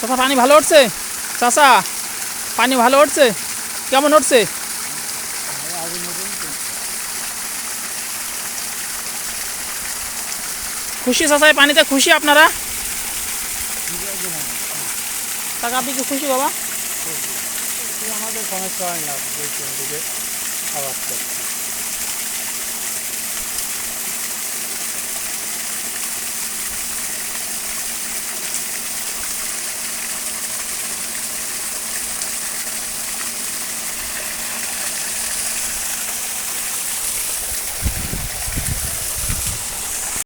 চাষা পানি ভালো উঠছে? চাষা পানি ভালো উঠছে? কেমন উঠছে? খুশি চাচা পানিতে খুশি আপনারা? টাকা আপনি কি খুশি বাবা? আমাদের সমস্যা হয় না আবার